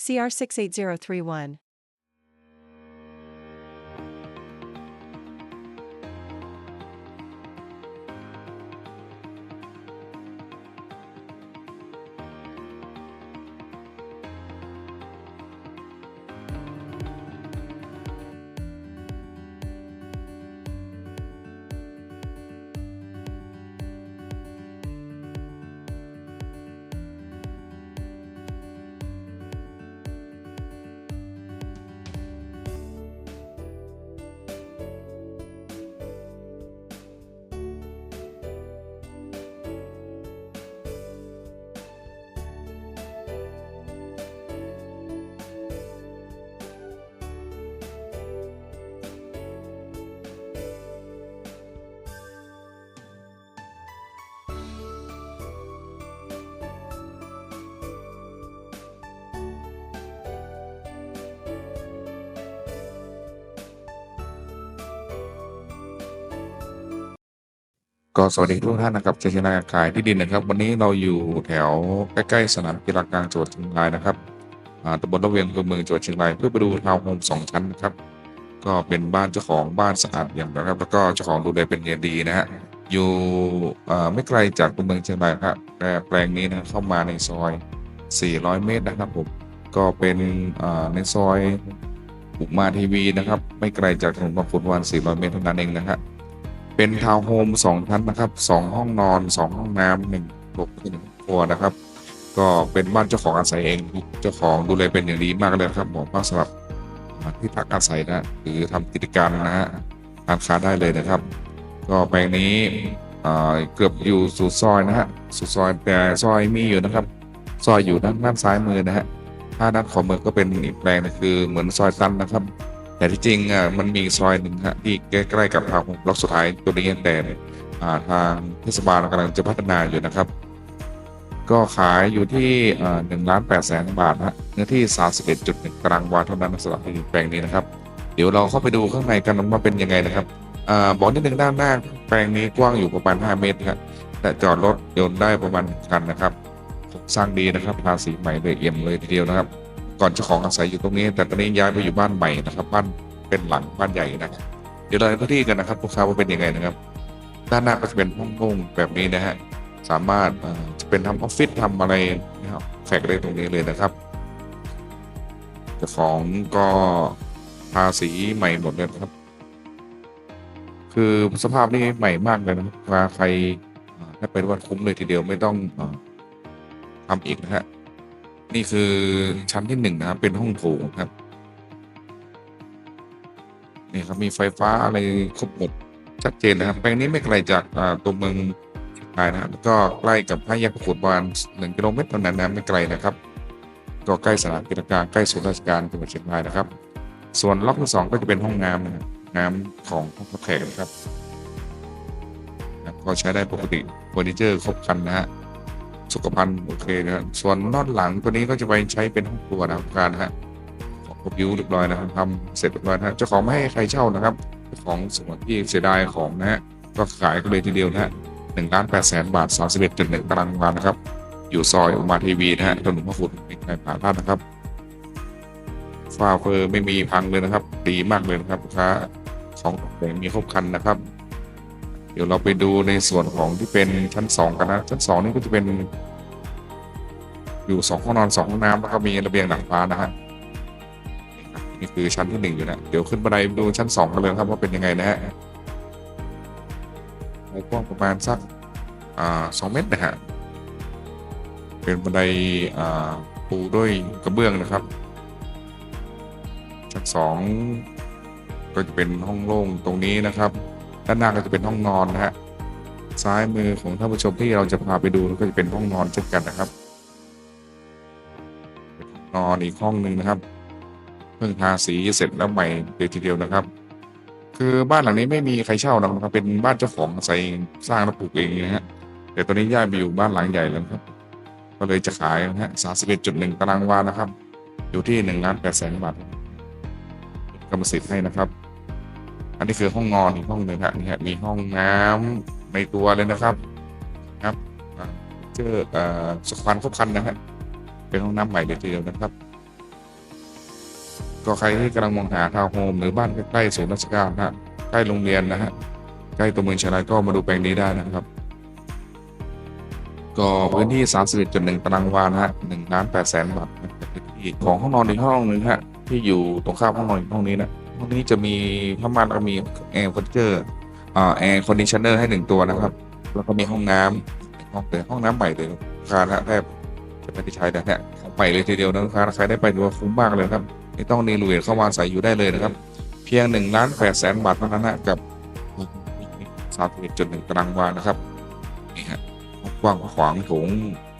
CR68031. ก็สวัสดีทุกท่านนะครับเจชนาขายที่ดินนะครับ วันนี้เราอยู่แถวใกล้ๆสนามกีฬากลางจังหวัดเชียงรายนะครับตำบลระเวียงอำเภอเมืองจังหวัดเชียงรายเพื่อไปดูทาวน์โฮมสองชั้นนะครับ ก็เป็นบ้านเจ้าของบ้านสะอาดอย่างนะครับ แล้วก็เจ้าของดูแลเป็นอย่างดีนะฮะอยู่ไม่ไกลจากตัวเมืองเชียงรายครับแปลงนี้นะเข้ามาในซอย 400 เมตรนะครับผมก็เป็นในซอยบุกมาทีวีนะครับ ไม่ไกลจากถนนบางขุนวัน 400 เมตรเท่านั้นเองนะฮะ เป็นทาวน์โฮมสองชั้นนะครับสองห้องนอนสองห้องน้ำหนึ่งครบหนึ่งครัวนะครับ ก็เป็นบ้านเจ้าของอาศัยเองเจ้าของดูแลเป็นอย่างดีมากเลยครับเหมาะมากสำหรับที่พักอาศัยนะหรือทำกิจการนะฮะทานค้าได้เลยนะครับ ก็แปลงนี้อ่าเกือบอยู่สุดซอยนะฮะสุดซอยแต่ซอยมีอยู่นะครับ ซอยอยู่ด้านด้านซ้ายมือนะฮะถ้าด้านขวามือก็เป็นอีกแปลงนึงคือเหมือนซอยตันนะครับ แต่ที่จริงอะมันมีซอยหนึ่งฮะที่ใกล้ๆกับทางล็อกสุดท้ายตัวนี้แต่ทางเทศบาลกำลังจะพัฒนาอยู่นะครับ ก็ขายอยู่ที่หนึ่งล้านแปดแสนบาทฮะเนื้อที่สามสิบเอ็ดจุดหนึ่งตารางวาเท่านั้นสำหรับที่แปลงนี้นะครับ เดี๋ยวเราเข้าไปดูข้างในกันว่าเป็นยังไงนะครับอ่าบอกนิดนึงด้านหน้าแปลงนี้กว้างอยู่ประมาณ 5 เมตรครับแต่จอดรถยนต์ได้ประมาณคันนะครับสร้างดีนะครับทาสีใหม่เลยเอี่ยมเลยทีเดียวนะครับ ก่อนเจ้าของอาศัยอยู่ตรงนี้ แต่ตอนนี้ย้ายไปอยู่บ้านใหม่นะครับ บ้านเป็นหลังบ้านใหญ่นะครับเดี๋ยวเราไปที่กันนะครับลูกค้าว่าเป็นยังไงนะครับ ด้านหน้าก็จะเป็นห้องโล่งแบบนี้นะฮะสามารถจะเป็นทำออฟฟิศทำอะไรนะครับแฝกได้ตรงนี้เลยนะครับเจ้าของก็ทาสีใหม่หมดเลยนะครับ คือสภาพนี่ใหม่มากเลยนะครับว่าใครถ้าเป็นวันคุ้มเลยทีเดียวไม่ต้องอทำอีกนะฮะ นี่คือชั้นที่หนึ่งนะครับ เป็นห้องโถงครับ นี่ครับมีไฟฟ้าอะไรครบหมดชัดเจนนะครับ แปลงนี้ไม่ไกลจากตัวเมืองเชียนะครับก็ใกล้กับห้าแยกประขุดประมาณหนึ่งกิโลเมตรเท่านั้นนะไม่ไกลนะครับ ก็ใกล้สนามกีฬากางใกล้ศูนย์ราชการจังหวัดเชียงรายนะครับ ส่วนล็อกที่สองก็จะเป็นห้องน้ำนะครับน้ำของห้องพักแขกนะครับก็ใช้ได้ปกติเฟอร์นิเจอร์ครบครันนะฮะ สุขภัณฑ์โอเคนะครับส่วนนอดหลังตัวนี้ก็จะไปใช้เป็นห้องครัวนะครับการฮะของครบยิ้วเรียบร้อยนะครับทำเสร็จเรียบร้อยนะฮะเจ้าของไม่ให้ใครเช่านะครับเจ้าของส่วนที่เสียดายของนะฮะก็ขายกันเลยทีเดียวนะฮะหนึ่งล้านแปดแสนบาทสามสิบเอ็ดจุดหนึ่งตารางวานะครับ อยู่ซอยอุมาทีวีนะฮะถนนพระขุนเป็นใครผ่านพลาดนะครับฝ้าเฟอร์ไม่มีพังเลยนะครับ ดีมากเลยนะครับลูกค้าของแต่งมีครบคันนะครับ เดี๋ยวเราไปดูในส่วนของที่เป็นชั้นสองกันนะชั้นสองนี่ก็จะเป็น อยู่สองห้องนอนสองห้องน้ำแล้วก็มีระเบียงหลังฟ้านะฮะนี่คือชั้นที่หนึ่งอยู่นะเดี๋ยวขึ้นบันไดไปดูชั้นสองกันเลยครับว่าเป็นยังไงนะฮะกว้างประมาณสักอ่าสองเมตรนะฮะเป็นบันไดอ่าปูด้วยกระเบื้องนะครับชั้นสองก็จะเป็นห้องโล่งตรงนี้นะครับ ด้านหน้าก็จะเป็นห้องนอนนะฮะซ้ายมือของท่านผู้ชมที่เราจะพาไปดูก็จะเป็นห้องนอนเช่นกันนะครับนอนอนอีกห้องหนึ่งนะครับ เพิ่งทาสีเสร็จแล้วใหม่เลยทีเดียวนะครับ คือบ้านหลังนี้ไม่มีใครเช่านะครับ เป็นบ้านเจ้าของอาศัยเองสร้างและปลูกเองนะฮะแต่ตอนนี้ย้ายไปอยู่บ้านหลังใหญ่แล้วครับ ก็เลยจะขายนะฮะสามสิบเอ็ดจุดหนึ่งตารางวานะครับ อยู่ที่หนึ่งล้านแปดแสนบาทกรรมสิทธิ์ให้นะครับ อันนี้คือห้องนอนอีกห้องหนึ่งฮะนี่ฮะมีห้องน้ำในตัวเลยนะครับ ครับเจอเอ่อสุขภัณฑ์ครบคันนะฮะเป็นห้องน้ำใหม่เลยทีเดียวนะครับ ก็ใครที่กำลังมองหาทาวน์โฮมหรือบ้านใกล้ๆศูนย์ราชการนะฮะใกล้โรงเรียนนะฮะใกล้ตัวเมืองเชียงรายก็มาดูแปลงนี้ได้นะครับ ก็พื้นที่ 31.1 ตารางวานะฮะ1ล้าน8แสนบาทนะครับพื้นที่ของห้องนอนอีกห้องหนึงฮะที่อยู่ตรงข้ามห้องนอนอีกห้องนี้นะ ห้องนี้จะมีผ้าม่านแล้วก็มีแอร์คอนดิเชอร์แอร์คอนดิชเนอร์ให้หนึ่งตัวนะครับ แล้วก็มีห้องน้ำห้องเลยห้องน้ำใหม่เลยลูกค้านะแทบจะไม่ได้ใช้นะฮะของใหม่เลยทีเดียวนะลูกค้าใครได้ไปดูว่าคุ้มมากเลยครับไม่ต้องนีรูเวทเข้ามาใส่อยู่ได้เลยนะครับ เพียง1ล้าน8แสนบาทเท่านั้นนะกับ31.1ตารางวานะครับนี่ฮะกว้างขวางสูง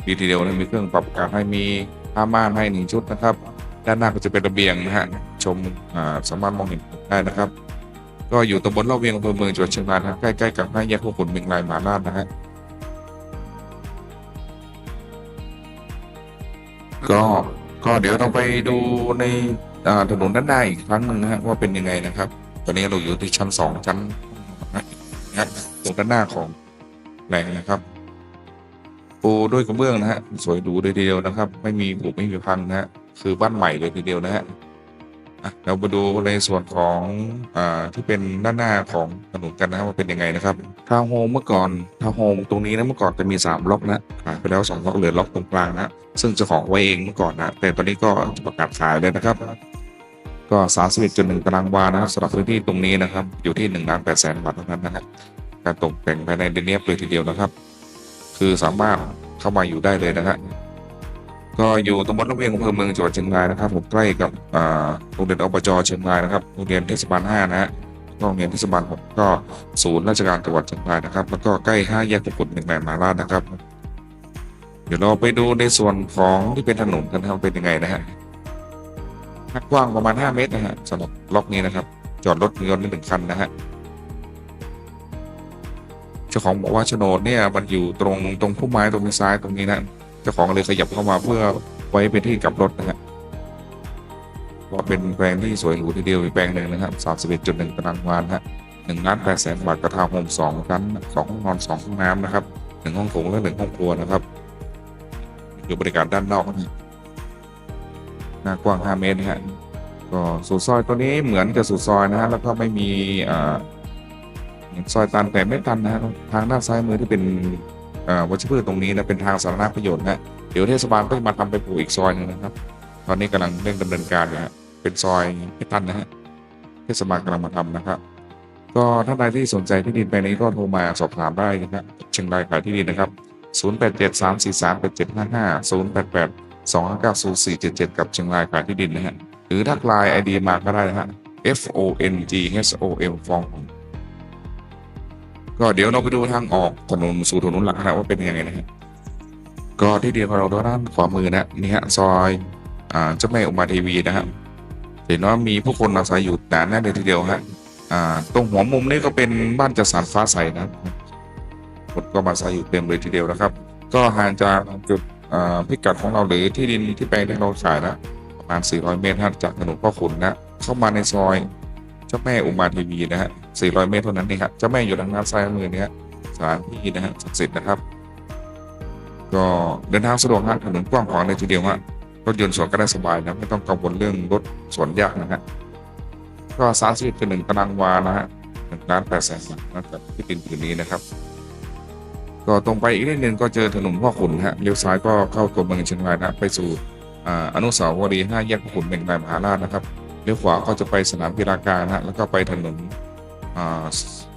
ดีทีเดียวนะมีเครื่องปรับอากาศให้มีผ้าม่านให้หนึ่งชุดนะครับ ด้านหน้าก็จะเป็นระเบียงนะฮะ ชมสามารถมองเห็นได้นะครับ ก็อยู่ตำบลเล่าเวียงอำเภอเมืองจังหวัดเชียงรายนะใกล้ๆกับห้าแยกพวกขุนเมืองลายหมาลาดนะฮะก็ก็เดี๋ยวเราไปดูในถนนด้านหน้าอีกครั้งหนึ่งนะฮะว่าเป็นยังไงนะครับ ตอนนี้เราอยู่ที่ชั้นสองชั้นนะตรงด้านหน้าของแหล่งนะครับปูด้วยกระเบื้องนะฮะสวยหรูเลยทีเดียวนะครับ ไม่มีผุไม่มีพังนะฮะคือบ้านใหม่เลยทีเดียวนะฮะ เรามาดูในส่วนของอที่เป็นด้านหน้าของถนนกันนะว่าเป็นยังไงนะครับทาวน์โฮมเมื่อก่อนทาวน์โฮมตรงนี้นะเมื่อก่อนจะมีสามล็อกนะขายไปแล้วสองล็อกเหลือล็อกตรงกลางนะซึ่งเจ้าของไว้เองเมื่อก่อนนะแต่ตอนนี้ก็ประกาศขายเลยนะครับ ก็สามสิบจุดหนึ่งตารางวานะครับสำหรับพื้นที่ตรงนี้นะครับ อยู่ที่หนึ่งล้านแปดแสนบาทเท่านั้นนะฮะการตกแต่งภายในเดนเนียบเลยทีเดียวนะครับ คือสามารถเข้ามาอยู่ได้เลยนะฮะ ก็อยู่ตำบลละเวียงอำเภอเมืองจังหวัดเชียงรายนะครับผมใกล้กับอ่าโรงเรียนอบจเชียงรายนะครับโรงเรียนเทศบาลห้านะฮะก็โรงเรียนเทศบาลหกก็ศูนย์ราชการจังหวัดเชียงรายนะครับ แล้วก็ใกล้ห้าแยกกุฎหนึ่งแหลมมาราชนะครับ เดี๋ยวเราไปดูในส่วนของที่เป็นถนนกันครับเป็นยังไงนะฮะกว้างประมาณ 5 เมตรนะฮะสำหรับล็อกนี้นะครับ จอดรถยนต์ได้หนึ่งคันนะฮะเจ้าของบอกว่าโฉนดเนี่ยมันอยู่ตรงตรงพุ่มไม้ตรงนี้ซ้ายตรงนี้นะ เจ้าของเลยขยับเข้ามาเพื่อไว้เป็นที่กลับรถนะฮะก็เป็นแปลงที่สวยหรูทีเดียวอีกแปลงหนึ่งนะครับสามสิบเอ็ดจุดหนึ่งตารางวานะฮะหนึ่งล้านแปดแสนบาทกระทาวน์โฮมสองชั้นสองห้องนอนสองห้องน้ำนะครับหนึ่งห้องโถงและหนึ่งห้องครัวนะครับอยู่บริการด้านนอกนะหน้ากว้างห้าเมตรนะฮะก็สุดซอยตัวนี้เหมือนกับสุดซอยนะฮะแล้วก็ไม่มีอ่าซอยตันแต่ไม่ตันนะฮะทางด้านซ้ายมือที่เป็น วัชพืชตรงนี้นะเป็นทางสาธารณประโยชน์นะเดี๋ยวเทศบาลก็จะมาทำไปปลูกอีกซอยหนึงนะครับ ตอนนี้กำลังเร่งดำเนินการอยู่ฮะเป็นซอยไม่ตันนะฮะเทศบาลกำลังมาทำนะครับ ก็ท่านใดที่สนใจที่ดินแปนี้ก็โทรมาสอบถามได้นะครับเชียงรายขายที่ดินนะครับ 0873438755 088 2590477 กับเชียงรายขายที่ดินนะฮะหรือทักไลน์ไอดีมาก็ได้นะฮะ F O N G H O M ฟอง ก็เดี๋ยวเราไปดูทางออกถนนสู่ถนนหลักนะว่าเป็นยังไงนะฮะก็ที่เดียวของเราด้านขวามือนะนี่ฮะซอยอ่าเจ้าแม่อุมาเทวีนะครับเห็นว่ามีผู้คนอาศัยอยู่หนาแน่นเลยทีเดียวฮะอ่าตรงหัวมุมนี่ก็เป็นบ้านจัดสรรฟ้าใสนะคนก็มาอาศัยอยู่เต็มเลยทีเดียวนะครับ ก็ห่างจากจุดอ่าพิกัดของเราหรือที่ดินที่แปลงที่เราขายนะประมาณ 400 เมตรฮะจากถนนพ่อขุนนะเข้ามาในซอย เจ้าแม่อุมาทีวีนะฮะ400 เมตรเท่านั้นเองครับเจ้าแม่อยู่ทางด้านซ้ายมือเนี่ยสถานที่นะฮะศักดิ์สิทธิ์นะครับ ก็เดินทางสะดวกฮะถนนกว้างขวางเลยทีเดียวฮะรถยนต์สวนก็ได้สบายนะไม่ต้องกังวลเรื่องรถสวนยากนะฮะก็สามสิบเป็นหนึ่งตารางวานะฮะหนึ่งล้านแปดแสนบาทนะครับที่ดินผืนนี้นะครับ ก็ตรงไปอีกนิดนึงก็เจอถนนพ่อขุนฮะเลี้ยวซ้ายก็เข้าตัวเมืองเชียงรายนะไปสู่อาอนุสาวรีย์ห้าแยกพ่อขุนเมืองนายมหาราชนะครับ เลี้ยวขวาก็จะไปสนามกีฬากลางนะฮะแล้วก็ไปถนน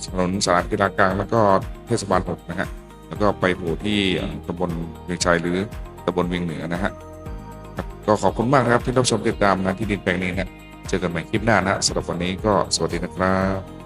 ถนนสนามกีฬากลางแล้วก็เทศบาลหกนะฮะแล้วก็ไปโผล่ที่ตำบลเวียงชัยหรือตำบลเวียงเหนือนะฮะก็ขอบคุณมากครับที่รับชมติดตามนะที่ดินแปลงนี้นะเจอกันใหม่คลิปหน้านะสำหรับวันนี้ก็สวัสดีนะครับ